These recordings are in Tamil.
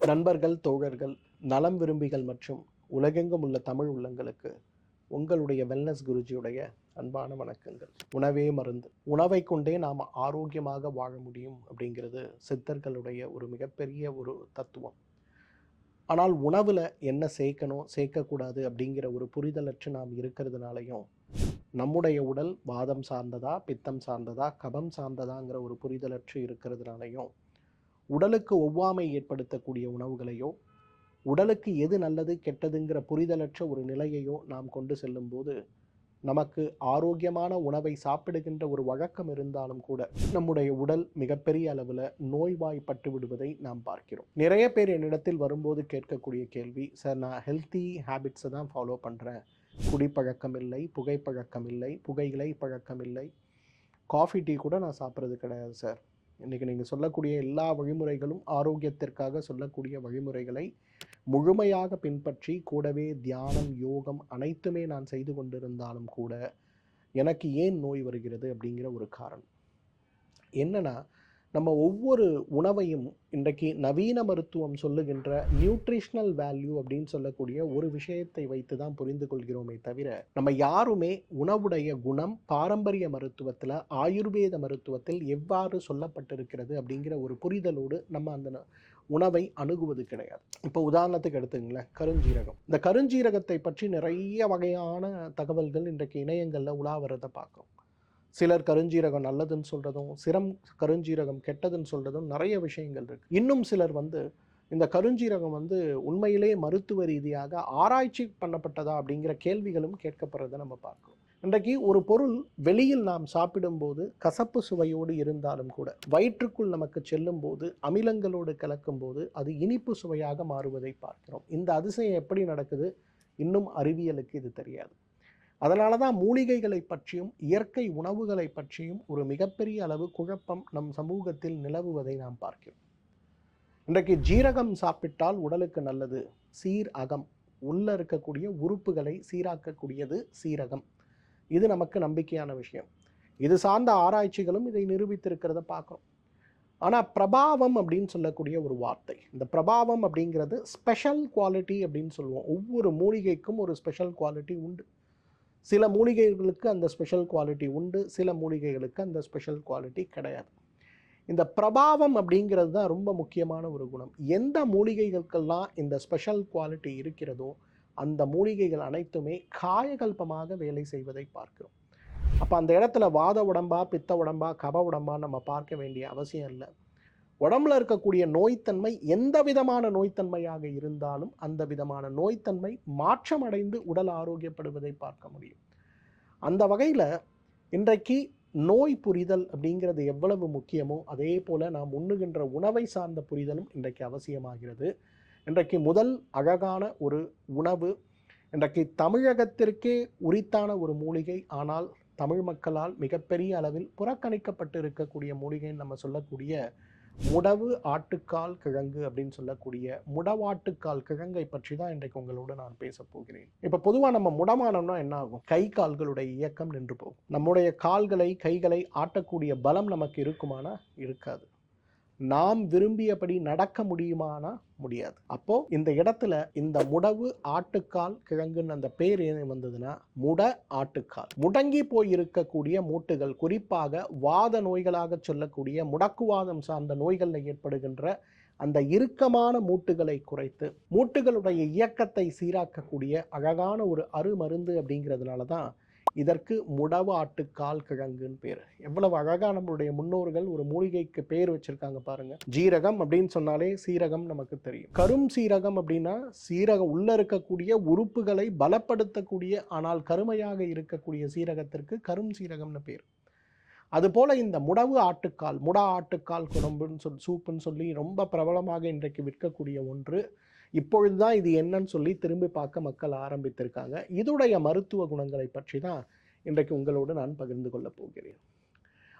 நண்பர்கள் தோழர்கள் நலம் விரும்பிகள் மற்றும் உலகெங்கும் உள்ள தமிழ் உள்ளங்களுக்கு உங்களுடைய வெல்னஸ் குருஜியுடைய அன்பான வணக்கங்கள். உணவே மருந்து. உணவை கொண்டே நாம் ஆரோக்கியமாக வாழ முடியும் அப்படிங்கிறது சித்தர்களுடைய ஒரு மிகப்பெரிய ஒரு தத்துவம். ஆனால் உணவில் என்ன சேர்க்கணும் சேர்க்கக்கூடாது அப்படிங்கிற ஒரு புரிதலற்று நாம் இருக்கிறதுனாலையும் நம்முடைய உடல் வாதம் சார்ந்ததா பித்தம் சார்ந்ததா கபம் சார்ந்ததாங்கிற ஒரு புரிதலற்று இருக்கிறதுனாலையும் உடலுக்கு ஒவ்வாமை ஏற்படுத்தக்கூடிய உணவுகளையோ உடலுக்கு எது நல்லது கெட்டதுங்கிற புரிதலற்ற ஒரு நிலையையோ நாம் கொண்டு செல்லும்போது நமக்கு ஆரோக்கியமான உணவை சாப்பிடுகின்ற ஒரு வழக்கம் இருந்தாலும் கூட நம்முடைய உடல் மிகப்பெரிய அளவில் நோய்வாய்ப்பட்டு விடுவதை நாம் பார்க்கிறோம். நிறைய பேர் என்னிடத்தில் வரும்போது கேட்கக்கூடிய கேள்வி சார் நான் ஹெல்த்தி ஹேபிட்ஸை தான் ஃபாலோ பண்ணுறேன் குடிப்பழக்கம் இல்லை புகைப்பழக்கம் இல்லை புகையிலை பழக்கம் இல்லை. காஃபி டீ கூட நான் சாப்பிட்றது கிடையாது சார். இன்றைக்கி நீங்கள் சொல்லக்கூடிய எல்லா வழிமுறைகளும் ஆரோக்கியத்திற்காக சொல்லக்கூடிய வழிமுறைகளை முழுமையாக பின்பற்றி கூடவே தியானம் யோகம் அனைத்துமே நான் செய்து கொண்டிருந்தாலும் கூட எனக்கு ஏன் நோய் வருகிறது அப்படிங்கிற ஒரு காரணம். என்னென்னா நம்ம ஒவ்வொரு உணவையும் இன்றைக்கு நவீன மருத்துவம் சொல்லுகின்ற நியூட்ரிஷனல் வேல்யூ அப்படின்னு சொல்லக்கூடிய ஒரு விஷயத்தை வைத்து தான் புரிந்து கொள்கிறோமே தவிர நம்ம யாருமே உணவுடைய குணம் பாரம்பரிய மருத்துவத்தில் ஆயுர்வேத மருத்துவத்தில் எவ்வாறு சொல்லப்பட்டிருக்கிறது அப்படிங்கிற ஒரு புரிதலோடு நம்ம அந்த உணவை அணுகுவது கிடையாது. இப்போ உதாரணத்துக்கு எடுத்துங்களேன் கருஞ்சீரகம். இந்த கருஞ்சீரகத்தை பற்றி நிறைய வகையான தகவல்கள் இன்றைக்கு இணையங்களில் உலாவிறத பார்க்கும் சிலர் கருஞ்சீரகம் நல்லதுன்னு சொல்கிறதும் சிரம் கருஞ்சீரகம் கெட்டதுன்னு சொல்கிறதும் நிறைய விஷயங்கள் இருக்குது இன்னும் சிலர் வந்து இந்த கருஞ்சீரகம் வந்து உண்மையிலே மருத்துவ ரீதியாக ஆராய்ச்சி பண்ணப்பட்டதா அப்படிங்கிற கேள்விகளும் கேட்கப்படுறதை நம்ம பார்க்கிறோம். இன்றைக்கு ஒரு பொருள் வெளியில் நாம் சாப்பிடும்போது கசப்பு சுவையோடு இருந்தாலும் கூட வயிற்றுக்குள் நமக்கு செல்லும் போது அமிலங்களோடு கலக்கும் போது அது இனிப்பு சுவையாக மாறுவதை பார்க்கிறோம். இந்த அதிசயம் எப்படி நடக்குது? இன்னும் அறிவியலுக்கு இது தெரியாது. அதனால தான் மூலிகைகளை பற்றியும் இயற்கை உணவுகளை பற்றியும் ஒரு மிகப்பெரிய அளவு குழப்பம் நம் சமூகத்தில் நிலவுவதை நாம் பார்க்கிறோம். இன்றைக்கு ஜீரகம் சாப்பிட்டால் உடலுக்கு நல்லது. சீர் அகம். உள்ள இருக்கக்கூடிய உறுப்புகளை சீராக்கக்கூடியது சீரகம். இது நமக்கு நம்பிக்கையான விஷயம். இது சார்ந்த ஆராய்ச்சிகளும் இதை நிரூபித்திருக்கிறத பார்க்குறோம். ஆனால் பிரபாவம் அப்படின்னு சொல்லக்கூடிய ஒரு வார்த்தை. இந்த பிரபாவம் அப்படிங்கிறது ஸ்பெஷல் குவாலிட்டி அப்படின்னு சொல்லுவோம். ஒவ்வொரு மூலிகைக்கும் ஒரு ஸ்பெஷல் குவாலிட்டி உண்டு. சில மூலிகைகளுக்கு அந்த ஸ்பெஷல் குவாலிட்டி உண்டு சில மூலிகைகளுக்கு அந்த ஸ்பெஷல் குவாலிட்டி கிடையாது. இந்த பிரபாவம் அப்படிங்கிறது தான் ரொம்ப முக்கியமான ஒரு குணம். எந்த மூலிகைகளுக்கெல்லாம் இந்த ஸ்பெஷல் குவாலிட்டி இருக்கிறதோ அந்த மூலிகைகள் அனைத்துமே காயகல்பமாக வேலை செய்வதை பார்க்கிறோம். அப்போ அந்த இடத்துல வாத உடம்பா பித்த உடம்பா கப உடம்பா நம்ம பார்க்க வேண்டிய அவசியம் இல்லை. உடம்புல இருக்கக்கூடிய நோய்த்தன்மை எந்த விதமான நோய்த்தன்மையாக இருந்தாலும் அந்த விதமான நோய்த்தன்மை மாற்றமடைந்து உடல் ஆரோக்கியப்படுவதை பார்க்க முடியும். அந்த வகையில் இன்றைக்கு நோய் புரிதல் அப்படிங்கிறது எவ்வளவு முக்கியமோ அதே போல் நாம் உண்ணுகின்ற உணவை சார்ந்த புரிதலும் இன்றைக்கு அவசியமாகிறது. இன்றைக்கு முதல் அழகான ஒரு உணவு இன்றைக்கு தமிழகத்திற்கே உரித்தான ஒரு மூலிகை ஆனால் தமிழ் மக்களால் மிகப்பெரிய அளவில் புறக்கணிக்கப்பட்டு இருக்கக்கூடிய மூலிகைன்னு நம்ம சொல்லக்கூடிய முடவு ஆட்டுக்கால் கிழங்கு அப்படின்னு சொல்லக்கூடிய முடவாட்டுக்கால் கிழங்கை பற்றி தான் இன்றைக்கு உங்களோட நான் பேச போகிறேன். இப்போ பொதுவாக நம்ம முடமானோம்னா என்ன ஆகும்? கை கால்களுடைய இயக்கம் நின்று போகும். நம்முடைய கால்களை கைகளை ஆட்டக்கூடிய பலம் நமக்கு இருக்குமானா? இருக்காது. நாம் விரும்பியபடி நடக்க முடியுமானா முடியாது. அப்போ இந்த இடத்துல இந்த முடவு ஆட்டுக்கால் கிழங்குன்னு அந்த பேர் என்ன வந்ததுன்னா முட ஆட்டுக்கால். முடங்கி போய் இருக்கக்கூடிய மூட்டுகள் குறிப்பாக வாத நோய்களாக சொல்லக்கூடிய முடக்குவாதம் சார்ந்த நோய்களில் ஏற்படுகின்ற அந்த இறுக்கமான மூட்டுகளை குறைத்து மூட்டுகளுடைய இயக்கத்தை சீராக்கக்கூடிய அழகான ஒரு அருமருந்து அப்படிங்கிறதுனால தான் இதற்கு முடவு ஆட்டுக்கால் கிழங்குன்னு பேர். எவ்வளவு அழகாக நம்மளுடைய முன்னோர்கள் ஒரு மூலிகைக்கு பேர் வச்சிருக்காங்க பாருங்க. ஜீரகம் அப்படின்னு சொன்னாலே சீரகம் நமக்கு தெரியும். கரும் சீரகம் அப்படின்னா சீரகம் உள்ள இருக்கக்கூடிய உறுப்புகளை பலப்படுத்தக்கூடிய ஆனால் கருமையாக இருக்கக்கூடிய சீரகத்திற்கு கரும் சீரகம்னு பேர். அதுபோல இந்த முடவு ஆட்டுக்கால் முடா ஆட்டுக்கால் குழம்புன்னு சொல் சூப்புன்னு சொல்லி ரொம்ப பிரபலமாக இன்றைக்கு விற்கக்கூடிய ஒன்று. இப்பொழுதுதான் இது என்னன்னு சொல்லி திரும்பி பார்க்க மக்கள் ஆரம்பித்திருக்காங்க. இதுடைய மருத்துவ குணங்களை பற்றி தான் இன்றைக்கு உங்களோடு நான் பகிர்ந்து கொள்ளப் போகிறேன்.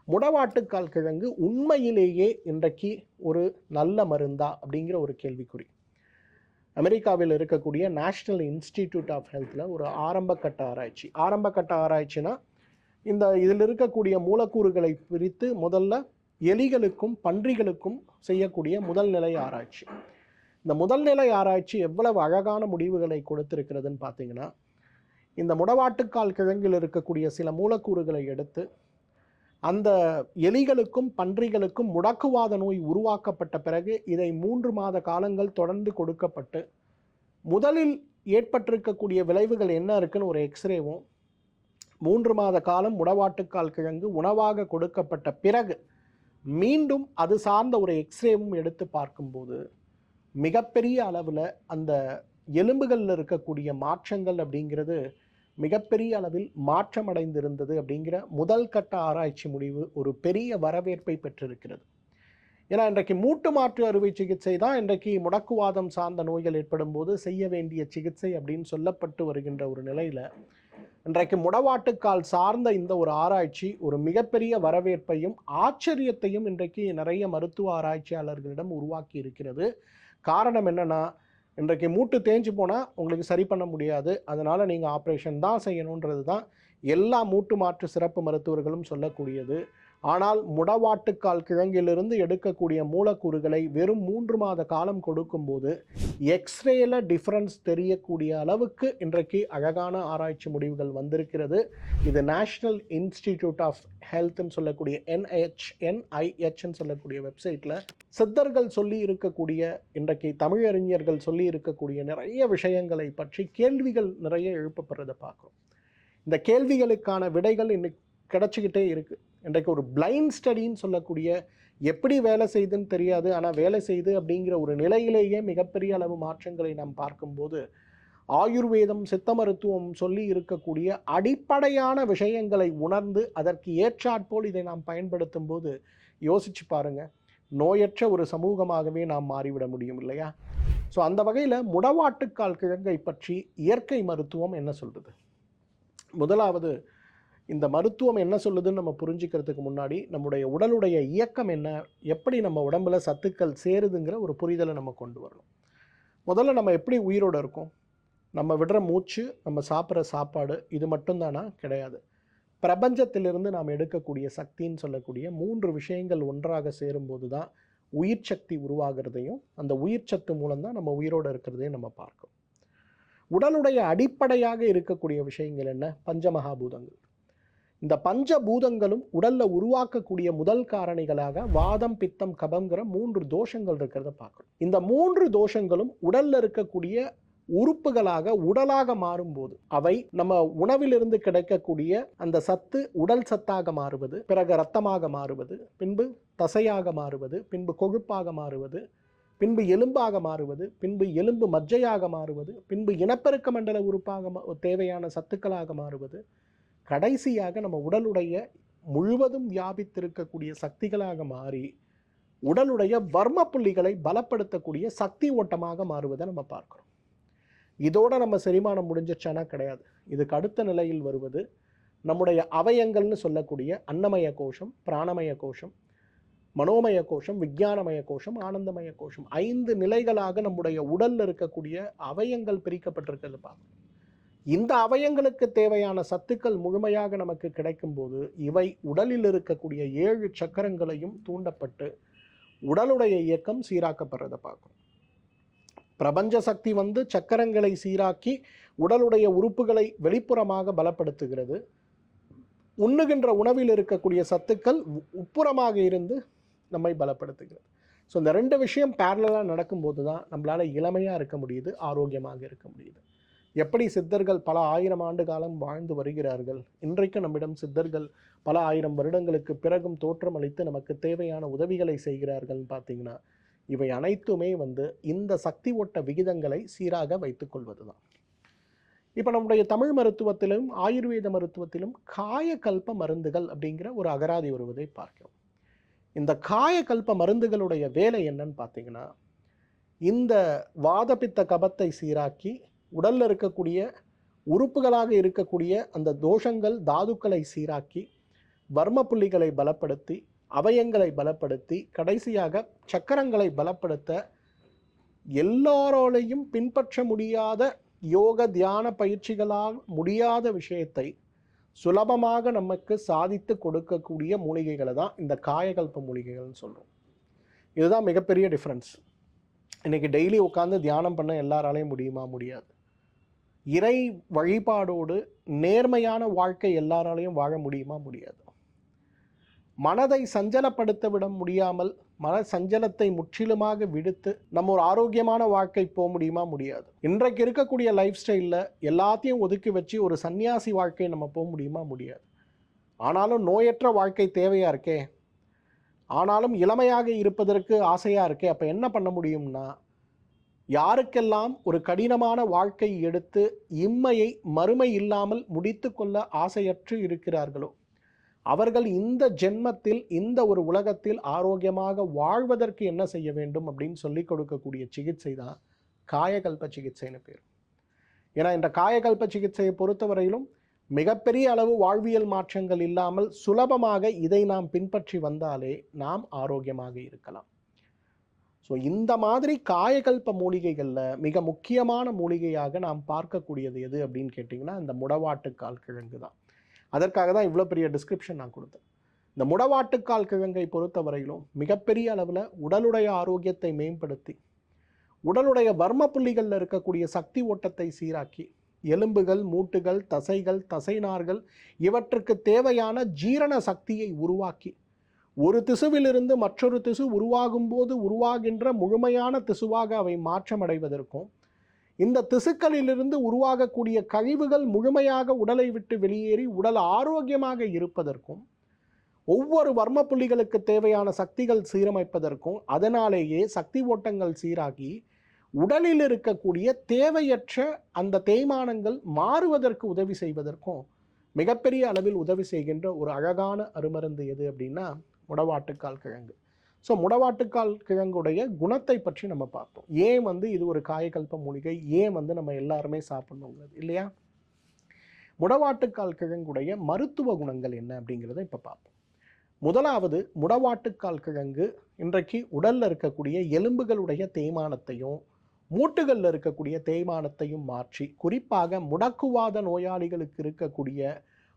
முடவாட்டுக்கால் கிழங்கு உண்மையிலேயே இன்றைக்கு ஒரு நல்ல மருந்தா அப்படிங்கிற ஒரு கேள்விக்குறி. அமெரிக்காவில் இருக்கக்கூடிய நேஷ்னல் இன்ஸ்டிடியூட் ஆஃப் ஹெல்த்தில் ஒரு ஆரம்பக்கட்ட ஆராய்ச்சி. ஆரம்பக்கட்ட ஆராய்ச்சினா இந்த இதில் இருக்கக்கூடிய மூலக்கூறுகளை பிரித்து முதல்ல எலிகளுக்கும் பன்றிகளுக்கும் செய்யக்கூடிய முதல் நிலை ஆராய்ச்சி. இந்த முதல்நிலை ஆராய்ச்சி எவ்வளவு அழகான முடிவுகளை கொடுத்திருக்கிறதுன்னு பார்த்தீங்கன்னா இந்த முடவாட்டுக்கால் கிழங்கில் இருக்கக்கூடிய சில மூலக்கூறுகளை எடுத்து அந்த எலிகளுக்கும் பன்றிகளுக்கும் முடக்குவாத நோய் உருவாக்கப்பட்ட பிறகு இதை மூன்று மாத காலங்கள் தொடர்ந்து கொடுக்கப்பட்டு முதலில் ஏற்பட்டிருக்கக்கூடிய விளைவுகள் என்ன இருக்குன்னு ஒரு எக்ஸ்ரேவும் மூன்று மாத காலம் முடவாட்டுக்கால் கிழங்கு உணவாக கொடுக்கப்பட்ட பிறகு மீண்டும் அது சார்ந்த ஒரு எக்ஸ்ரேவும் எடுத்து பார்க்கும்போது மிகப்பெரிய அளவில் அந்த எலும்புகளில் இருக்கக்கூடிய மாற்றங்கள் அப்படிங்கிறது மிகப்பெரிய அளவில் மாற்றமடைந்திருந்தது அப்படிங்கிற முதல் கட்ட ஆராய்ச்சி முடிவு ஒரு பெரிய வரவேற்பை பெற்றிருக்கிறது. ஏன்னா இன்றைக்கு மூட்டு மாற்று அறுவை சிகிச்சை தான் இன்றைக்கு முடக்குவாதம் சார்ந்த நோய்கள் ஏற்படும் போது செய்ய வேண்டிய சிகிச்சை அப்படின்னு சொல்லப்பட்டு வருகின்ற ஒரு நிலையில் இன்றைக்கு முடவாட்டுக்கால் சார்ந்த இந்த ஒரு ஆராய்ச்சி ஒரு மிகப்பெரிய வரவேற்பையும் ஆச்சரியத்தையும் இன்றைக்கு நிறைய மருத்துவ ஆராய்ச்சியாளர்களிடம் உருவாக்கி இருக்கிறது. காரணம் என்னன்னா இன்றைக்கு மூட்டு தேஞ்சு போனால் உங்களுக்கு சரி பண்ண முடியாது. அதனால் நீங்கள் ஆப்ரேஷன் தான் செய்யணுன்றது தான் எல்லா மூட்டு மாற்று சிறப்பு மருத்துவர்களும் சொல்லக்கூடியது. ஆனால் முடவாட்டுக்கால் கிழங்கிலிருந்து எடுக்கக்கூடிய மூலக்கூறுகளை வெறும் மூன்று மாத காலம் கொடுக்கும்போது எக்ஸ்ரேல டிஃப்ரென்ஸ் தெரியக்கூடிய அளவுக்கு இன்றைக்கு அழகான ஆராய்ச்சி முடிவுகள் வந்திருக்கிறது. இது நேஷ்னல் இன்ஸ்டிடியூட் ஆஃப் ஹெல்த்னு சொல்லக்கூடிய என்ஹெச் என்ஐஹெச்னு சொல்லக்கூடிய வெப்சைட்டில் சித்தர்கள் சொல்லி இருக்கக்கூடிய இன்றைக்கு தமிழறிஞர்கள் சொல்லி இருக்கக்கூடிய நிறைய விஷயங்களை பற்றி கேள்விகள் நிறைய எழுப்பப்படுறதை பார்க்குறோம். இந்த கேள்விகளுக்கான விடைகள் இன்னைக்கு கிடச்சிக்கிட்டே இருக்குது இன்றைக்கு ஒரு பிளைண்ட் ஸ்டடின்னு சொல்லக்கூடிய எப்படி வேலை செய்துன்னு தெரியாது ஆனால் வேலை செய்து அப்படிங்கிற ஒரு நிலையிலேயே மிகப்பெரிய அளவு மாற்றங்களை நாம் பார்க்கும்போது ஆயுர்வேதம் சித்த மருத்துவம் சொல்லி இருக்கக்கூடிய அடிப்படையான விஷயங்களை உணர்ந்து அதற்கு ஏற்றாற்போல் இதை நாம் பயன்படுத்தும் போது யோசிச்சு பாருங்க. நோயற்ற ஒரு சமூகமாகவே நாம் மாறிவிட முடியும் இல்லையா? ஸோ அந்த வகையில் முடவாட்டுக்கால் கிழங்கை பற்றி இயற்கை மருத்துவம் என்ன சொல்றது முதலாவது இந்த மருத்துவம் என்ன சொல்லுதுன்னு நம்ம புரிஞ்சுக்கிறதுக்கு முன்னாடி நம்முடைய உடலுடைய இயக்கம் என்ன எப்படி நம்ம உடம்புல சத்துக்கள் சேருதுங்கிற ஒரு புரிதலை நம்ம கொண்டு வரணும். முதல்ல நம்ம எப்படி உயிரோடு இருக்கோம்? நம்ம விடுற மூச்சு நம்ம சாப்பிட்ற சாப்பாடு இது மட்டும்தானா? கிடையாது. பிரபஞ்சத்திலிருந்து நாம் எடுக்கக்கூடிய சக்தின்னு சொல்லக்கூடிய மூன்று விஷயங்கள் ஒன்றாக சேரும்போது தான் உயிர் சக்தி உருவாகிறதையும் அந்த உயிர் சத்து மூலம்தான் நம்ம உயிரோடு இருக்கிறதையும் நம்ம பார்க்கணும் உடலுடைய அடிப்படையாக இருக்கக்கூடிய விஷயங்கள் என்ன? பஞ்சமகாபூதங்கள் இந்த பஞ்சபூதங்களும் உடல்ல உருவாக்கக்கூடிய முதல் காரணிகளாக வாதம் பித்தம் கபங்கிற மூன்று தோஷங்கள் இருக்கிறத பார்க்கணும். இந்த மூன்று தோஷங்களும் உடல்ல இருக்கக்கூடிய உறுப்புகளாக உடலாக மாறும்போது அவை நம்ம உணவிலிருந்து கிடைக்கக்கூடிய அந்த சத்து உடல் சத்தாக மாறுவது பிறகு ரத்தமாக மாறுவது பின்பு தசையாக மாறுவது பின்பு கொழுப்பாக மாறுவது பின்பு எலும்பாக மாறுவது பின்பு எலும்பு மஜ்ஜையாக மாறுவது பின்பு இனப்பெருக்க மண்டல உறுப்பாக மா- தேவையான சத்துக்களாக மாறுவது கடைசியாக நம்ம உடலுடைய முழுவதும் வியாபித்திருக்கக்கூடிய சக்திகளாக மாறி உடலுடைய வர்ம புள்ளிகளை பலப்படுத்தக்கூடிய சக்தி ஓட்டமாக மாறுவதை நம்ம பார்க்குறோம். இதோட நம்ம செரிமானம் முடிஞ்சிச்சானா கிடையாது. இதுக்கு அடுத்த நிலையில் வருவது நம்முடைய அவயங்கள்னு சொல்லக்கூடிய அன்னமய கோஷம் பிராணமய கோஷம் மனோமய கோஷம் விஞ்ஞானமய கோஷம் ஆனந்தமய கோஷம். ஐந்து நிலைகளாக நம்முடைய உடலில் இருக்கக்கூடிய அவயங்கள் பிரிக்கப்பட்டிருக்கிறது பார்க்கணும். இந்த அவயங்களுக்கு தேவையான சத்துக்கள் முழுமையாக நமக்கு கிடைக்கும்போது இவை உடலில் இருக்கக்கூடிய ஏழு சக்கரங்களையும் தூண்டப்பட்டு உடலுடைய இயக்கம் சீராக்கப்படுறதை பார்க்கணும். பிரபஞ்ச சக்தி வந்து சக்கரங்களை சீராக்கி உடலுடைய உறுப்புகளை வெளிப்புறமாக பலப்படுத்துகிறது. உண்ணுகின்ற உணவில் இருக்கக்கூடிய சத்துக்கள் உ- உட்புறமாக இருந்து நம்மை பலப்படுத்துகிறது. ஸோ இந்த ரெண்டு விஷயம் பேரலாக நடக்கும்போது தான் நம்மளால் இளமையாக இருக்க முடியுது ஆரோக்கியமாக இருக்க முடியுது. எப்படி சித்தர்கள் பல ஆயிரம் ஆண்டு காலம் வாழ்ந்து வருகிறார்கள்? இன்றைக்கும் நம்மிடம் சித்தர்கள் பல ஆயிரம் வருடங்களுக்கு பிறகும் தோற்றம் அளித்து நமக்கு தேவையான உதவிகளை செய்கிறார்கள்னு பார்த்தீங்கன்னா இவை அனைத்துமே வந்து இந்த சக்தி ஓட்ட விகிதங்களை சீராக வைத்துக்கொள்வது தான் இப்போ நம்முடைய தமிழ் மருத்துவத்திலும் ஆயுர்வேத மருத்துவத்திலும் காயக்கல்ப மருந்துகள் அப்படிங்கிற ஒரு அகராதி வருவதை பார்க்கிறோம். இந்த காயக்கல்ப மருந்துகளுடைய வேலை என்னன்னு பார்த்தீங்கன்னா இந்த வாதபித்த கபத்தை சீராக்கி உடலில் இருக்கக்கூடிய உறுப்புகளாக இருக்கக்கூடிய அந்த தோஷங்கள் தாதுக்களை சீராக்கி வர்ம புள்ளிகளை பலப்படுத்தி அவயங்களை பலப்படுத்தி கடைசியாக சக்கரங்களை பலப்படுத்த எல்லாரோடையும் பின்பற்ற முடியாத யோக தியான பயிற்சிகளால் முடியாத விஷயத்தை சுலபமாக நமக்கு சாதித்து கொடுக்கக்கூடிய மூலிகைகளை தான் இந்த காயகல்ப மூலிகைகள்னு சொல்கிறோம் இதுதான் மிகப்பெரிய டிஃப்ரென்ஸ் இன்றைக்கி டெய்லி உட்காந்து தியானம் பண்ண எல்லாராலையும் முடியுமா? முடியாது. இறை வழிபாடோடு நேர்மையான வாழ்க்கை எல்லாராலையும் வாழ முடியுமா? முடியாது. மனதை சஞ்சலப்படுத்த விட முடியாமல் மன சஞ்சலத்தை முற்றிலுமாக விடுத்து நம்ம ஒரு ஆரோக்கியமான வாழ்க்கை போக முடியுமா? முடியாது. இன்றைக்கு இருக்கக்கூடிய லைஃப் ஸ்டைலில் எல்லாத்தையும் ஒதுக்கி வச்சு ஒரு சன்னியாசி வாழ்க்கை நம்ம போக முடியுமா? முடியாது. ஆனாலும் நோயற்ற வாழ்க்கை தேவையாக இருக்கே? ஆனாலும் இளமையாக இருப்பதற்கு ஆசையாக இருக்கே? அப்போ என்ன பண்ண முடியும்னா யாருக்கெல்லாம் ஒரு கடினமான வாழ்க்கை எடுத்து இம்மையை மறுமை இல்லாமல் முடித்து கொள்ள ஆசையற்று இருக்கிறார்களோ? அவர்கள் இந்த ஜென்மத்தில் இந்த ஒரு உலகத்தில் ஆரோக்கியமாக வாழ்வதற்கு என்ன செய்ய வேண்டும் அப்படின்னு சொல்லி கொடுக்கக்கூடிய சிகிச்சை தான் காயகல்ப சிகிச்சைன்னு பேர். ஏன்னா இந்த காயகல்ப சிகிச்சையை பொறுத்தவரையிலும் மிகப்பெரிய அளவு வாழ்வியல் மாற்றங்கள் இல்லாமல் சுலபமாக இதை நாம் பின்பற்றி வந்தாலே நாம் ஆரோக்கியமாக இருக்கலாம். ஸோ இந்த மாதிரி காயகல்ப மூலிகைகளில் மிக முக்கியமான மூலிகையாக நாம் பார்க்கக்கூடியது எது அப்படின்னு கேட்டிங்கன்னா இந்த முடவாட்டுக்கால் கிழங்கு தான். அதற்காக தான் இவ்வளோ பெரிய டிஸ்கிரிப்ஷன் நான் கொடுத்தேன். இந்த முடவாட்டுக்கால் கிழங்கை பொறுத்தவரையிலும் மிகப்பெரிய அளவில் உடலுடைய ஆரோக்கியத்தை மேம்படுத்தி உடலுடைய வர்ம புள்ளிகளில் இருக்கக்கூடிய சக்தி ஓட்டத்தை சீராக்கி எலும்புகள் மூட்டுகள் தசைகள் தசைநார்கள் இவற்றுக்கு தேவையான ஜீரண சக்தியை உருவாக்கி ஒரு திசுவிலிருந்து மற்றொரு திசு உருவாகும் போது உருவாகின்ற முழுமையான திசுவாக அவை மாற்றமடைவதற்கும் இந்த திசுக்களிலிருந்து உருவாகக்கூடிய கழிவுகள் முழுமையாக உடலை விட்டு வெளியேறி உடல் ஆரோக்கியமாக இருப்பதற்கும் ஒவ்வொரு வர்ம புள்ளிகளுக்கு தேவையான சக்திகள் சீரமைப்பதற்கும் அதனாலேயே சக்தி ஓட்டங்கள் சீராகி உடலில் இருக்கக்கூடிய தேவையற்ற அந்த தேய்மானங்கள் மாறுவதற்கு உதவி செய்வதற்கும் மிகப்பெரிய அளவில் உதவி செய்கின்ற ஒரு அழகான அருமருந்து எது அப்படின்னா முடவாட்டுக்கால் கிழங்கு. ஸோ முடவாட்டுக்கால் கிழங்குடைய குணத்தை பற்றி நம்ம பார்த்தோம் ஏன் வந்து இது ஒரு காயக்கல்ப மூலிகை? ஏன் வந்து நம்ம எல்லாருமே சாப்பிடணுங்கிறது இல்லையா? முடவாட்டுக்கால் கிழங்குடைய மருத்துவ குணங்கள் என்ன அப்படிங்கிறத இப்போ பார்ப்போம். முதலாவது முடவாட்டுக்கால் கிழங்கு இன்றைக்கு உடலில் இருக்கக்கூடிய எலும்புகளுடைய தேய்மானத்தையும் மூட்டுகளில் இருக்கக்கூடிய தேய்மானத்தையும் மாற்றி குறிப்பாக முடக்குவாத நோயாளிகளுக்கு இருக்கக்கூடிய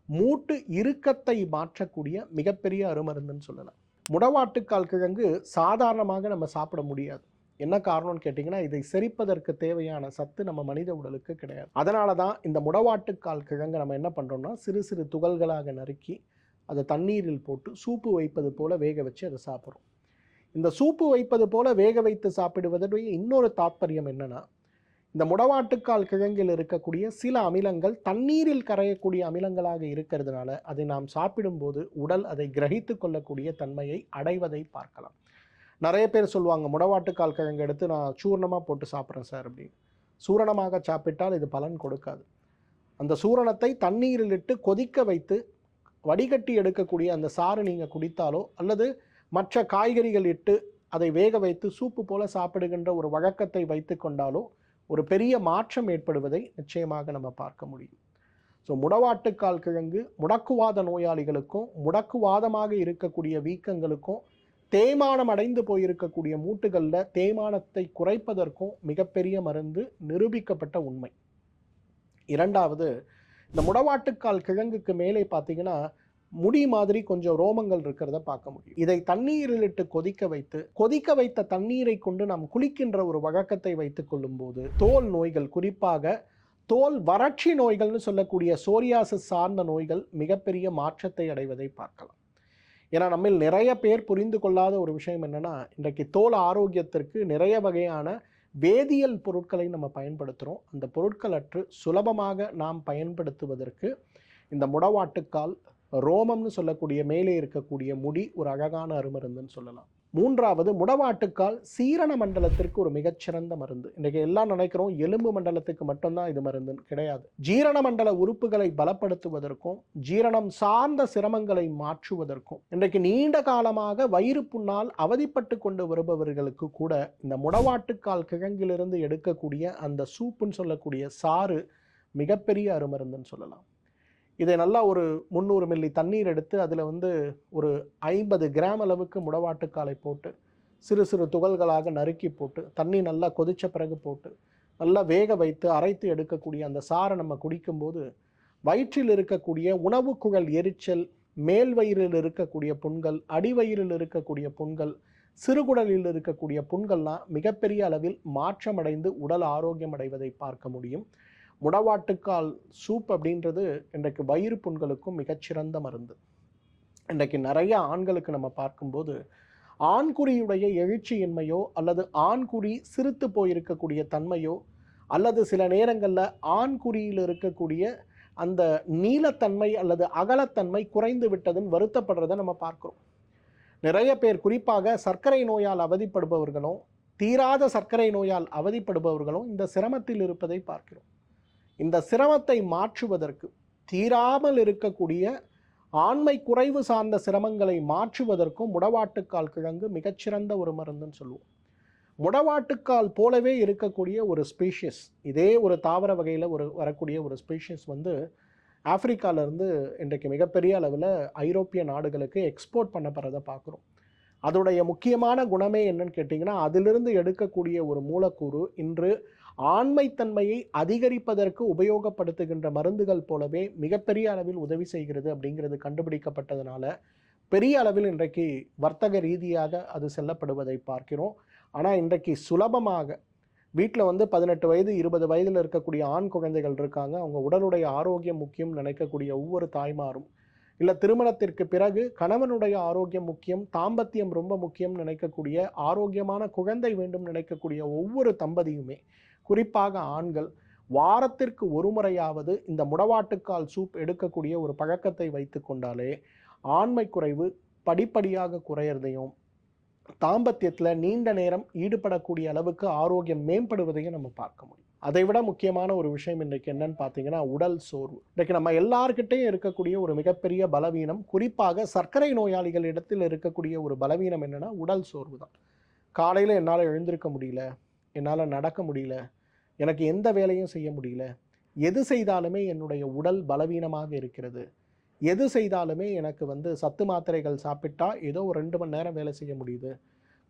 மூட்டு இறுக்கத்தை மாற்றக்கூடிய மிகப்பெரிய அருமருந்துன்னு சொல்லலாம். முடவாட்டுக்கால் கிழங்கு சாதாரணமாக நம்ம சாப்பிட முடியாது. என்ன காரணம்னு கேட்டிங்கன்னா இதை செரிப்பதற்கு தேவையான சத்து நம்ம மனித உடலுக்கு கிடையாது. அதனால தான் இந்த முடவாட்டுக்கால் கிழங்கு நம்ம என்ன பண்ணுறோம்னா சிறு சிறு துகள்களாக நறுக்கி அதை தண்ணீரில் போட்டு சூப்பு வைப்பது போல வேக வச்சு அதை சாப்பிட்றோம். இந்த சூப்பு வைப்பது போல வேக வைத்து சாப்பிடுவதனுடைய இன்னொரு தாத்பரியம் என்னென்னா இந்த முடவாட்டுக்கால் கிழங்கில் இருக்கக்கூடிய சில அமிலங்கள் தண்ணீரில் கரையக்கூடிய அமிலங்களாக இருக்கிறதுனால அதை நாம் சாப்பிடும்போது உடல் அதை கிரகித்து கொள்ளக்கூடிய தன்மையை அடைவதை பார்க்கலாம். நிறைய பேர் சொல்லுவாங்க முடவாட்டுக்கால் கிழங்கு எடுத்து நான் சூர்ணமாக போட்டு சாப்பிட்றேன் சார் அப்படின்னு. சூரணமாக சாப்பிட்டால் இது பலன் கொடுக்காது. அந்த சூரணத்தை தண்ணீரில் இட்டு கொதிக்க வைத்து வடிகட்டி எடுக்கக்கூடிய அந்த சாறு நீங்கள் குடித்தாலோ அல்லது மற்ற காய்கறிகள் இட்டு அதை வேக வைத்து சூப்பு போல சாப்பிடுகின்ற ஒரு வழக்கத்தை வைத்து கொண்டாலோ ஒரு பெரிய மாற்றம் ஏற்படுவதை நிச்சயமாக நம்ம பார்க்க முடியும். ஸோ முடவாட்டுக்கால் கிழங்கு முடக்குவாத நோயாளிகளுக்கும் முடக்குவாதமாக இருக்கக்கூடிய வீக்கங்களுக்கும் தேய்மானம் அடைந்து போயிருக்கக்கூடிய மூட்டுகளில் தேய்மானத்தை குறைப்பதற்கும் மிகப்பெரிய மருந்து நிரூபிக்கப்பட்ட உண்மை. இரண்டாவது இந்த முடவாட்டுக்கால் கிழங்குக்கு மேலே பார்த்தீங்கன்னா முடி மாதிரி கொஞ்சம் ரோமங்கள் இருக்கிறத பார்க்க முடியும். இதை தண்ணீரில் இட்டு கொதிக்க வைத்து கொதிக்க வைத்த தண்ணீரை கொண்டு நாம் குளிக்கின்ற ஒரு வழக்கத்தை வைத்துக் கொள்ளும்போது தோல் நோய்கள் குறிப்பாக தோல் வறட்சி நோய்கள்னு சொல்லக்கூடிய சோரியாசிஸ் சார்ந்த நோய்கள் மிகப்பெரிய மாற்றத்தை அடைவதை பார்க்கலாம். ஏன்னா நம்மில் நிறைய பேர் புரிந்து கொள்ளாத ஒரு விஷயம் என்னென்னா இன்றைக்கு தோல் ஆரோக்கியத்திற்கு நிறைய வகையான வேதியியல் பொருட்களை நம்ம பயன்படுத்துகிறோம் அந்த பொருட்கள் அற்று சுலபமாக நாம் பயன்படுத்துவதற்கு இந்த முடவாட்டுக்கால் ரோமம்னு சொல்லக்கூடிய மேலே இருக்கக்கூடிய முடி ஒரு அழகான அருமருந்துன்னு சொல்லலாம். மூன்றாவது முடவாட்டுக்கால் சீரண மண்டலத்திற்கு ஒரு மிகச்சிறந்த மருந்து. இன்றைக்கு எல்லாம் நினைக்கிறோம் எலும்பு மண்டலத்துக்கு மட்டும்தான் இது மருந்து கிடையாது. ஜீரண மண்டல உறுப்புகளை பலப்படுத்துவதற்கும் ஜீரணம் சார்ந்த சிரமங்களை மாற்றுவதற்கும் இன்றைக்கு நீண்ட காலமாக வயிறு புண்ணால் அவதிப்பட்டு கொண்டு வருபவர்களுக்கு கூட இந்த முடவாட்டுக்கால் கிழங்கிலிருந்து எடுக்கக்கூடிய அந்த சூப்புன்னு சொல்லக்கூடிய சாறு மிகப்பெரிய அருமருந்துன்னு சொல்லலாம். இதை நல்லா ஒரு முந்நூறு மில்லி தண்ணீர் எடுத்து அதில் வந்து ஒரு ஐம்பது கிராம் அளவுக்கு முடவாட்டுக்காலை போட்டு சிறு சிறு துகள்களாக நறுக்கி போட்டு தண்ணி நல்லா கொதித்த பிறகு போட்டு நல்லா வேக வைத்து அரைத்து எடுக்கக்கூடிய அந்த சாறை நம்ம குடிக்கும்போது வயிற்றில் இருக்கக்கூடிய உணவு குழல் எரிச்சல் மேல் வயிறில் இருக்கக்கூடிய புண்கள் அடிவயிறில் இருக்கக்கூடிய புண்கள் சிறுகுடலில் இருக்கக்கூடிய புண்கள்லாம் மிகப்பெரிய அளவில் மாற்றமடைந்து உடல் ஆரோக்கியம் அடைவதை பார்க்க முடியும். முடவாட்டுக்கால் சூப் அப்படின்றது இன்றைக்கு வயிறு புண்களுக்கும் மிகச்சிறந்த மருந்து. இன்றைக்கு நிறைய ஆண்களுக்கு நம்ம பார்க்கும்போது ஆண்குறியுடைய எழுச்சியின்மையோ அல்லது ஆண்குறி சிரித்து போயிருக்கக்கூடிய தன்மையோ அல்லது சில நேரங்களில் ஆண்குறியில் இருக்கக்கூடிய அந்த நீலத்தன்மை அல்லது அகலத்தன்மை குறைந்து விட்டதுன்னு வருத்தப்படுறதை நம்ம பார்க்குறோம். நிறைய பேர் குறிப்பாக சர்க்கரை நோயால் அவதிப்படுபவர்களும் தீராத சர்க்கரை நோயால் அவதிப்படுபவர்களும் இந்த சிரமத்தில் இருப்பதை பார்க்கிறோம். இந்த சிரமத்தை மாற்றுவதற்கு தீராமல் இருக்கக்கூடிய ஆண்மை குறைவு சார்ந்த சிரமங்களை மாற்றுவதற்கும் முடவாட்டுக்கால் கிழங்கு மிகச்சிறந்த ஒரு மருந்துன்னு சொல்லுவோம். முடவாட்டுக்கால் போலவே இருக்கக்கூடிய ஒரு ஸ்பீஷியஸ் இதே ஒரு தாவர வகையில் ஒரு வரக்கூடிய ஒரு ஸ்பீஷியஸ் வந்து ஆப்பிரிக்காவிலேருந்து இன்றைக்கு மிகப்பெரிய அளவில் ஐரோப்பிய நாடுகளுக்கு எக்ஸ்போர்ட் பண்ணப்படுறதை பார்க்குறோம். அதோடைய முக்கியமான குணமே என்னன்னு கேட்டிங்கன்னா அதிலிருந்து எடுக்கக்கூடிய ஒரு மூலக்கூறு இன்று ஆண்மைத்தன்மையை அதிகரிப்பதற்கு உபயோகப்படுத்துகின்ற மருந்துகள் போலவே மிகப்பெரிய அளவில் உதவி செய்கிறது அப்படிங்கிறது கண்டுபிடிக்கப்பட்டதுனால பெரிய அளவில் இன்றைக்கு வர்த்தக ரீதியாக அது செல்லப்படுவதை பார்க்கிறோம். ஆனால் இன்றைக்கு சுலபமாக வீட்டில் வந்து பதினெட்டு வயது இருபது வயதில் இருக்கக்கூடிய ஆண் குழந்தைகள் இருக்காங்க. அவங்க உடலுடைய ஆரோக்கியம் முக்கியம் நினைக்கக்கூடிய ஒவ்வொரு தாய்மாரும் இல்லை திருமணத்திற்கு பிறகு கணவனுடைய ஆரோக்கியம் முக்கியம் தாம்பத்தியம் ரொம்ப முக்கியம் நினைக்கக்கூடிய ஆரோக்கியமான குழந்தை வேண்டும் நினைக்கக்கூடிய ஒவ்வொரு தம்பதியுமே குறிப்பாக ஆண்கள் வாரத்திற்கு ஒரு முறையாவது இந்த முடவாட்டுக்கால் சூப் எடுக்கக்கூடிய ஒரு பழக்கத்தை வைத்து கொண்டாலே ஆண்மை குறைவு படிப்படியாக குறையிறதையும் தாம்பத்தியத்தில் நீண்ட நேரம் ஈடுபடக்கூடிய அளவுக்கு ஆரோக்கியம் மேம்படுவதையும் நம்ம பார்க்க முடியும். அதை விட முக்கியமான ஒரு விஷயம் இன்றைக்கு என்னன்னு பார்த்தீங்கன்னா உடல் சோர்வு. இன்றைக்கு நம்ம எல்லார்கிட்டையும் இருக்கக்கூடிய ஒரு மிகப்பெரிய பலவீனம் குறிப்பாக சர்க்கரை நோயாளிகள் இடத்தில் இருக்கக்கூடிய ஒரு பலவீனம் என்னென்னா உடல் சோர்வு தான். காலையில் என்னால் எழுந்திருக்க முடியல என்னால் நடக்க முடியல. எனக்கு எந்த வேலையும் செய்ய முடியல. எது செய்தாலுமே என்னுடைய உடல் பலவீனமாக இருக்கிறது. எது செய்தாலுமே எனக்கு வந்து சத்து மாத்திரைகள் சாப்பிட்டா ஏதோ ஒரு ரெண்டு மணி நேரம் வேலை செய்ய முடியுது.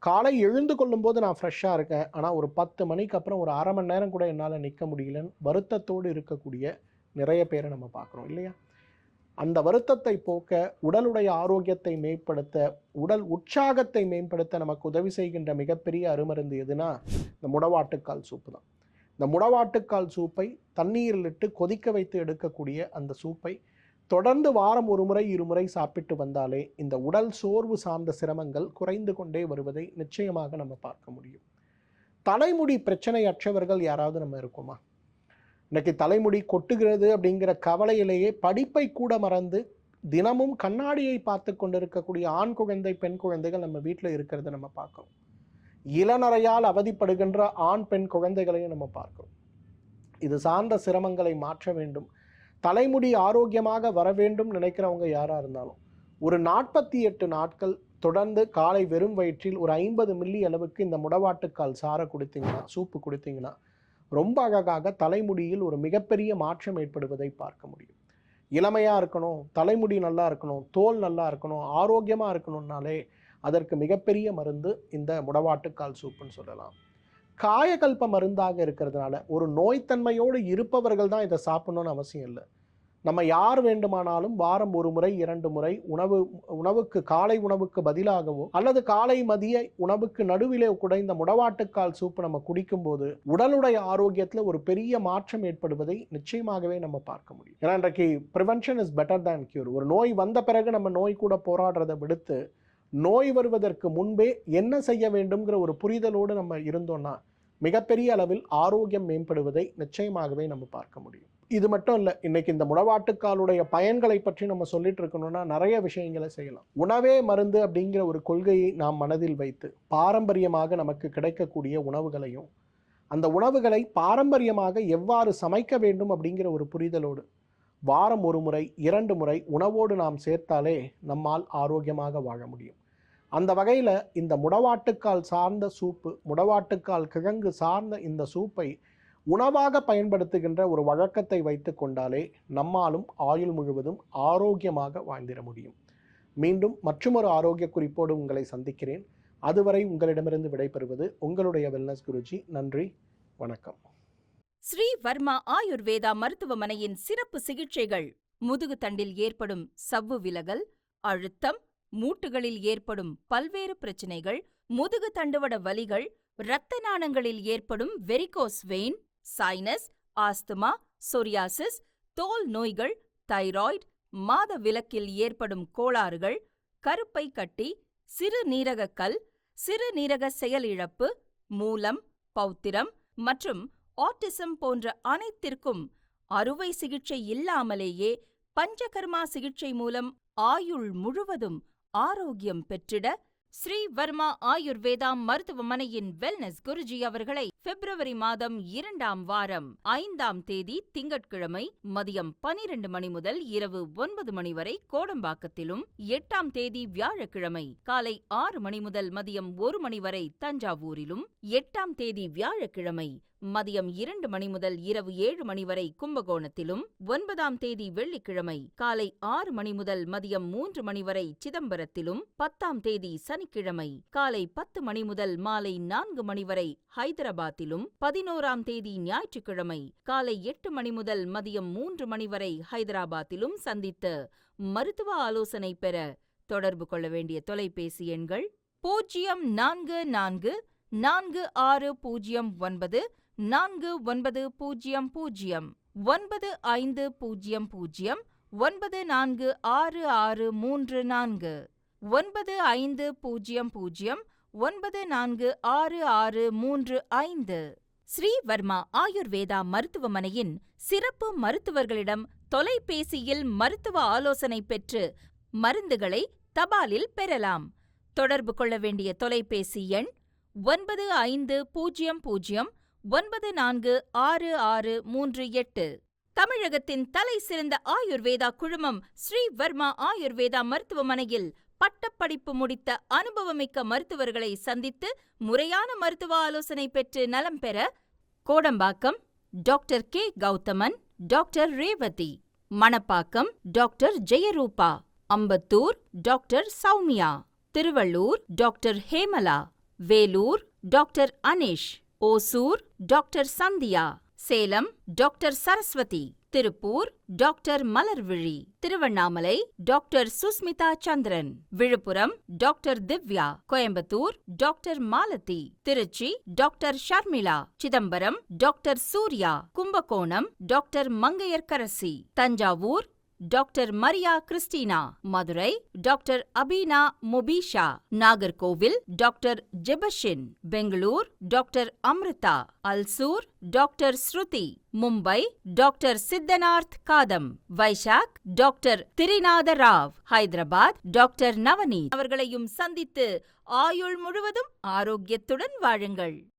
காலை எழுந்து கொள்ளும்போது நான் ஃப்ரெஷ்ஷாக இருக்கேன். ஆனால் ஒரு பத்து மணிக்கு அப்புறம் ஒரு அரை மணி நேரம் கூட என்னால் நிற்க முடியலன்னு வருத்தத்தோடு இருக்கக்கூடிய நிறைய பேரை நம்ம பார்க்குறோம் இல்லையா? அந்த வருத்தத்தை போக்க உடலுடைய ஆரோக்கியத்தை மேம்படுத்த உடல் உற்சாகத்தை மேம்படுத்த நமக்கு உதவி செய்கின்ற மிகப்பெரிய அருமருந்து எதுனா இந்த முடவாட்டுக்கால் சூப்பு தான். இந்த முடவாட்டுக்கால் சூப்பை தண்ணீரில் இட்டு கொதிக்க வைத்து எடுக்கக்கூடிய அந்த சூப்பை தொடர்ந்து வாரம் ஒரு முறை இருமுறை சாப்பிட்டு வந்தாலே இந்த உடல் சோர்வு சார்ந்த சிரமங்கள் குறைந்து கொண்டே வருவதை நிச்சயமாக நம்ம பார்க்க முடியும். தலைமுடி பிரச்சனையற்றவர்கள் யாராவது நம்ம இருக்கோமா? இன்னைக்கு தலைமுடி கொட்டுகிறது அப்படிங்கிற கவலையிலேயே படிப்பை கூட மறந்து தினமும் கண்ணாடியை பார்த்து கொண்டிருக்கக்கூடிய ஆண் குழந்தை பெண் குழந்தைகள் நம்ம வீட்டில் இருக்கிறத நம்ம பார்க்குறோம். இளநறையால் அவதிப்படுகின்ற ஆண் பெண் குழந்தைகளையும் நம்ம பார்க்கிறோம். இது சார்ந்த சிரமங்களை மாற்ற வேண்டும். தலைமுடி ஆரோக்கியமாக வர வேண்டும் நினைக்கிறவங்க யாராக இருந்தாலும். ஒரு நாற்பத்தி எட்டு நாட்கள் தொடர்ந்து காலை வெறும் வயிற்றில் ஒரு ஐம்பது மில்லி அளவுக்கு இந்த முடவாட்டுக்கால் சாரை கொடுத்தீங்கன்னா சூப்பு கொடுத்தீங்கன்னா ரொம்ப அழகாக தலைமுடியில் ஒரு மிகப்பெரிய மாற்றம் ஏற்படுவதை பார்க்க முடியும். இளமையாக இருக்கணும் தலைமுடி நல்லா இருக்கணும் தோல் நல்லா இருக்கணும் ஆரோக்கியமாக இருக்கணும்னாலே அதற்கு மிகப்பெரிய மருந்து இந்த முடவாட்டுக்கால் சூப்புன்னு சொல்லலாம். காயகல்ப மருந்தாக இருக்கிறதுனால ஒரு நோய்த்தன்மையோடு இருப்பவர்கள் தான் இதை சாப்பிடணும்னு அவசியம் இல்லை. நம்ம யார் வேண்டுமானாலும் வாரம் ஒரு முறை இரண்டு முறை உணவு உணவுக்கு காலை உணவுக்கு பதிலாகவோ அல்லது காலை மதிய உணவுக்கு நடுவிலே கூட இந்த முடவாட்டுக்கால் சூப்பு நம்ம குடிக்கும்போது உடலுடைய ஆரோக்கியத்தில் ஒரு பெரிய மாற்றம் ஏற்படுவதை நிச்சயமாகவே நம்ம பார்க்க முடியும். ஏன்னா இன்றைக்கு prevention is better than cure ஒரு நோய் வந்த பிறகு நம்ம நோய் கூட போராடுறதை விடுத்து நோய் வருவதற்கு முன்பே என்ன செய்ய வேண்டும்ங்கிற ஒரு புரிதலோடு நம்ம இருந்தோம்னா மிகப்பெரிய அளவில் ஆரோக்கியம் மேம்படுவதை நிச்சயமாகவே நம்ம பார்க்க முடியும். இது மட்டும் இல்லை இன்னைக்கு இந்த முடவாட்டுக்காலுடைய பயன்களை பற்றி நம்ம சொல்லிட்டு இருக்கணும்னா நிறைய விஷயங்களை செய்யலாம். உணவே மருந்து அப்படிங்கிற ஒரு கொள்கையை நாம் மனதில் வைத்து பாரம்பரியமாக நமக்கு கிடைக்கக்கூடிய உணவுகளையும் அந்த உணவுகளை பாரம்பரியமாக எவ்வாறு சமைக்க வேண்டும் அப்படிங்கிற ஒரு புரிதலோடு வாரம் ஒரு முறை இரண்டு முறை உணவோடு நாம் சேர்த்தாலே நம்மால் ஆரோக்கியமாக வாழ முடியும். அந்த வகையில் இந்த முடவாட்டுக்கால் சார்ந்த சூப்பு முடவாட்டுக்கால் கிழங்கு சார்ந்த இந்த சூப்பை உணவாக பயன்படுத்துகின்ற ஒரு வழக்கத்தை வைத்து கொண்டாலே நம்மாலும் ஆயுள் முழுவதும் ஆரோக்கியமாக வாழ்ந்திட முடியும். மீண்டும் மற்றொரு ஆரோக்கிய குறிப்போடு உங்களை சந்திக்கிறேன். அதுவரை உங்களிடமிருந்து விடைபெறுவது உங்களுடைய வெல்னஸ் குருஜி. நன்றி. வணக்கம். ஸ்ரீ வர்மா ஆயுர்வேதா மருத்துவமனையின் சிறப்பு சிகிச்சைகள். முதுகு தண்டில் ஏற்படும் சவ்வு விலகல் அழுத்தம் மூட்டுகளில் ஏற்படும் பல்வேறு பிரச்சனைகள் முதுகு தண்டுவட வலிகள் இரத்த நாணங்களில் ஏற்படும் varicose vein sinus asthma psoriasis தோல் நோய்கள் தைராய்டு மாத விலக்கில் ஏற்படும் கோளாறுகள் கருப்பை கட்டி சிறுநீரகக் கல் சிறுநீரக செயலிழப்பு மூலம் பௌத்திரம் மற்றும் ஆட்டிசம் போன்ற அனைத்திற்கும் அறுவை சிகிச்சை இல்லாமலேயே பஞ்சகர்மா சிகிச்சை மூலம் ஆயுள் முழுவதும் ஆரோக்கியம் பெற்றிட ஸ்ரீ வர்மா ஆயுர்வேதா மருத்துவமனையின் வெல்னஸ் குருஜி அவர்களை பிப்ரவரி மாதம் இரண்டாம் வாரம் ஐந்தாம் தேதி திங்கட்கிழமை மதியம் பனிரெண்டு மணி முதல் இரவு ஒன்பது மணி வரை கோடம்பாக்கத்திலும் எட்டாம் தேதி வியாழக்கிழமை காலை ஆறு மணி முதல் மதியம் ஒரு மணி வரை தஞ்சாவூரிலும் எட்டாம் தேதி வியாழக்கிழமை மதியம் இரண்டு மணி முதல் இரவு ஏழு மணி வரை கும்பகோணத்திலும் ஒன்பதாம் தேதி வெள்ளிக்கிழமை காலை ஆறு மணி முதல் மதியம் மூன்று மணி வரை சிதம்பரத்திலும் பத்தாம் தேதி சனிக்கிழமை காலை பத்து மணி முதல் மாலை நான்கு மணி வரை ஹைதராபாத்திலும் பதினோராம் தேதி ஞாயிற்றுக்கிழமை காலை எட்டு மணி முதல் மதியம் மூன்று மணி வரை ஹைதராபாத்திலும் சந்தித்து மருத்துவ ஆலோசனை பெற தொடர்பு கொள்ள வேண்டிய தொலைபேசி எண்கள் பூஜ்ஜியம் நான்கு நான்கு நான்கு ஆறு பூஜ்ஜியம் ஒன்பது நான்கு ஒன்பது பூஜ்ஜியம் பூஜ்ஜியம் ஒன்பது ஐந்து பூஜ்ஜியம் பூஜ்ஜியம் ஒன்பது நான்கு ஆறு ஆறு மூன்று நான்கு ஒன்பது ஐந்து பூஜ்ஜியம் பூஜ்ஜியம் ஒன்பது நான்கு ஆறு ஆறு மூன்று ஐந்து. ஸ்ரீவர்மா ஆயுர்வேதா மருத்துவமனையின் சிறப்பு மருத்துவர்களிடம் தொலைபேசியில் மருத்துவ ஆலோசனை பெற்று மருந்துகளை தபாலில் பெறலாம். தொடர்பு கொள்ள வேண்டிய தொலைபேசி எண் ஒன்பது ஐந்து பூஜ்ஜியம் பூஜ்ஜியம் ஒன்பது நான்கு ஆறு ஆறு மூன்று எட்டு. தமிழகத்தின் தலை சிறந்த ஆயுர்வேதா குழுமம் ஸ்ரீவர்மா ஆயுர்வேதா மருத்துவமனையில் பட்டப்படிப்பு முடித்த அனுபவமிக்க மருத்துவர்களை சந்தித்து முறையான மருத்துவ ஆலோசனை பெற்று நலம் பெற Kodambakkam doctor K. Gauthaman doctor Revathi Manapakkam doctor Jayarupa Ambattur doctor Soumya Tiruvallur doctor Hemala Vellore doctor Aneesh. Hosur doctor Sandhya. Salem doctor Saraswathi. Tiruppur doctor Malarvizhi. Tiruvannamalai doctor Sushmita Chandran. Viluppuram doctor Divya. Coimbatore doctor Malathi. Trichy doctor Sharmila. Chidambaram doctor Surya. Kumbakonam doctor Mangaiyarkarasi. Thanjavur doctor Maria Christina Madurai doctor Abeena Mobisha Nagercoil doctor Jebashin Bangalore doctor Amrita Ulsoor doctor Shruti Mumbai doctor Siddhanarth Gautam Vizag doctor Trinatha Rao Hyderabad doctor Navani அவர்களையும் சந்தித்து ஆயுள் முழுவதும் ஆரோக்கியத்துடன் வாழுங்கள்.